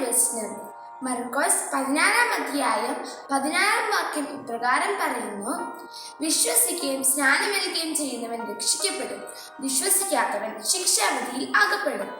വചനം മർക്കോസ് പതിനാറാം അധ്യായം പതിനാറാം വാക്യം ഇപ്രകാരം പറയുന്നു. വിശ്വസിക്കുകയും സ്നാനമേൽക്കുകയും ചെയ്യുന്നവൻ രക്ഷിക്കപ്പെടും. വിശ്വസിക്കാത്തവൻ ശിക്ഷാവിധിയിൽ അകപ്പെടും.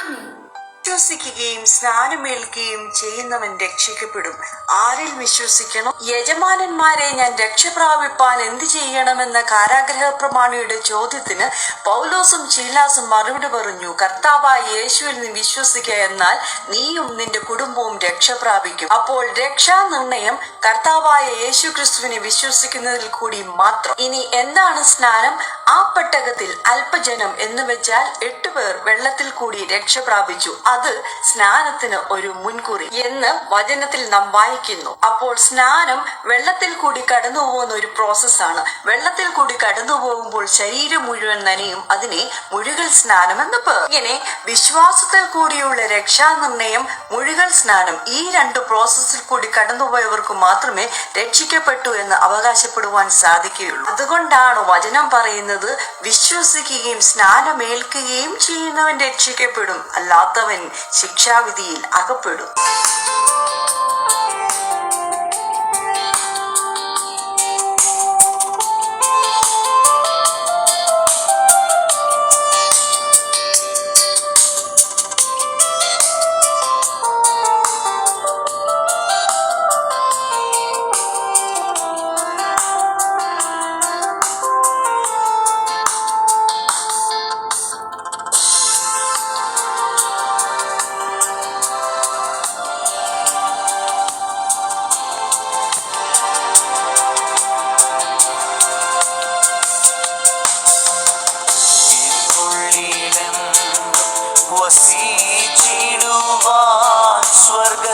ആമേ വിശ്വസിക്കുകയും സ്നാനമേൽക്കുകയും ചെയ്യുന്നവൻ രക്ഷിക്കപ്പെടും. ആരിൽ വിശ്വസിക്കണം? യജമാനന്മാരെ ഞാൻ രക്ഷപ്രാപിപ്പാൻ എന്ത് ചെയ്യണമെന്ന കാരാഗ്രഹ പ്രമാണിയുടെ ചോദ്യത്തിന് പൗലോസും ശീലാസും മറുപടി പറഞ്ഞു കർത്താവായ യേശുവിൽ നീ വിശ്വസിക്കുക എന്നാൽ നീയും നിന്റെ കുടുംബവും രക്ഷ പ്രാപിക്കും അപ്പോൾ രക്ഷാനിർണയം കർത്താവായ യേശു ക്രിസ്തുവിനെ വിശ്വസിക്കുന്നതിൽ കൂടി മാത്രം. ഇനി എന്താണ് സ്നാനം? ആ പെട്ടകത്തിൽ അല്പജനം എന്ന് വെച്ചാൽ എട്ടുപേർ വെള്ളത്തിൽ കൂടി രക്ഷ പ്രാപിച്ചു അത് സ്നാനത്തിന് ഒരു മുൻകുറി എന്ന് വചനത്തിൽ നാം വായിക്കുന്നു. അപ്പോൾ സ്നാനം വെള്ളത്തിൽ കൂടി കടന്നു പോകുന്ന ഒരു പ്രോസസ്സാണ് വെള്ളത്തിൽ കൂടി കടന്നു പോകുമ്പോൾ ശരീരം മുഴുവൻ നനയും. അതിനെ മുഴുകൽ സ്നാനം എന്ന് പേർ. ഇങ്ങനെ വിശ്വാസത്തിൽ കൂടിയുള്ള രക്ഷാനിർണയം മുഴുകൽ സ്നാനം ഈ രണ്ട് പ്രോസസ്സിൽ കൂടി കടന്നുപോയവർക്ക് മാത്രമേ രക്ഷിക്കപ്പെട്ടു എന്ന് അവകാശപ്പെടുവാൻ സാധിക്കുകയുള്ളൂ. അതുകൊണ്ടാണ് വചനം പറയുന്നത് വിശ്വസിക്കുകയും സ്നാനമേൽക്കുകയും ചെയ്യുന്നവൻ രക്ഷിക്കപ്പെടും. അല്ലാത്തവൻ ശിക്ഷാവിധിയിൽ അകപ്പെടും സ്വർഗ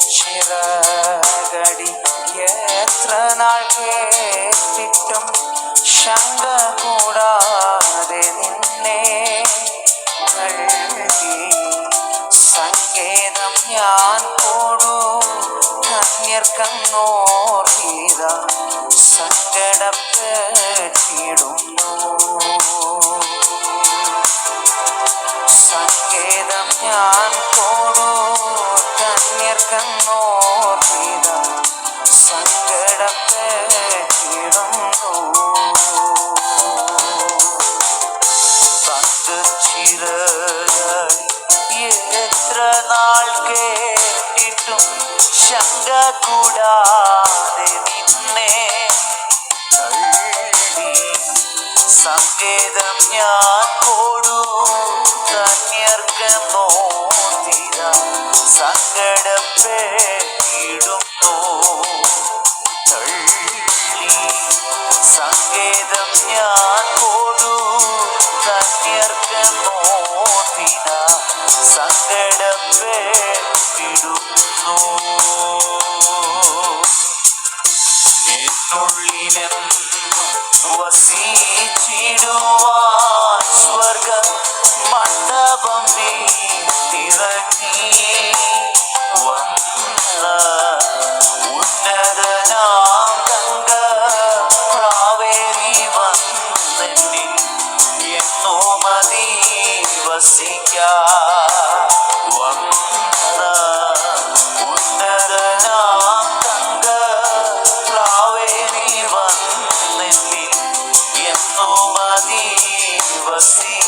പങ്കച്ചിറകടി എത്ര നാൾ കേട്ടിട്ടും ശങ്ക കൂടാതെ നിന്നെ കഴുകി. സങ്കേതം ഞാൻ പോടൂ കന്യർക്കന്നോർഗീത സങ്കടപ്പെട്ടിടുന്നു. സങ്കേതം കേട്ടിട്ടും ശങ്ക കൂടാതെ നിന്നെ തള്ളി. സങ്കേതം ഞാൻ കൊടു. കന്യർക്ക് മോതിര സങ്കടപ്പെട്ടിടുന്നു സങ്കേതം ഞാൻ കൊടു. കന്യർക്ക് മോതിര സങ്കടപ്പെട്ടിടുന്നു എന്നുള്ളിലും വസിച്ചിടുവാൻ സ്വർഗ മണ്ഡപം വീട്ടിറങ്ങി വന്ന ഉന്നതനാം I see.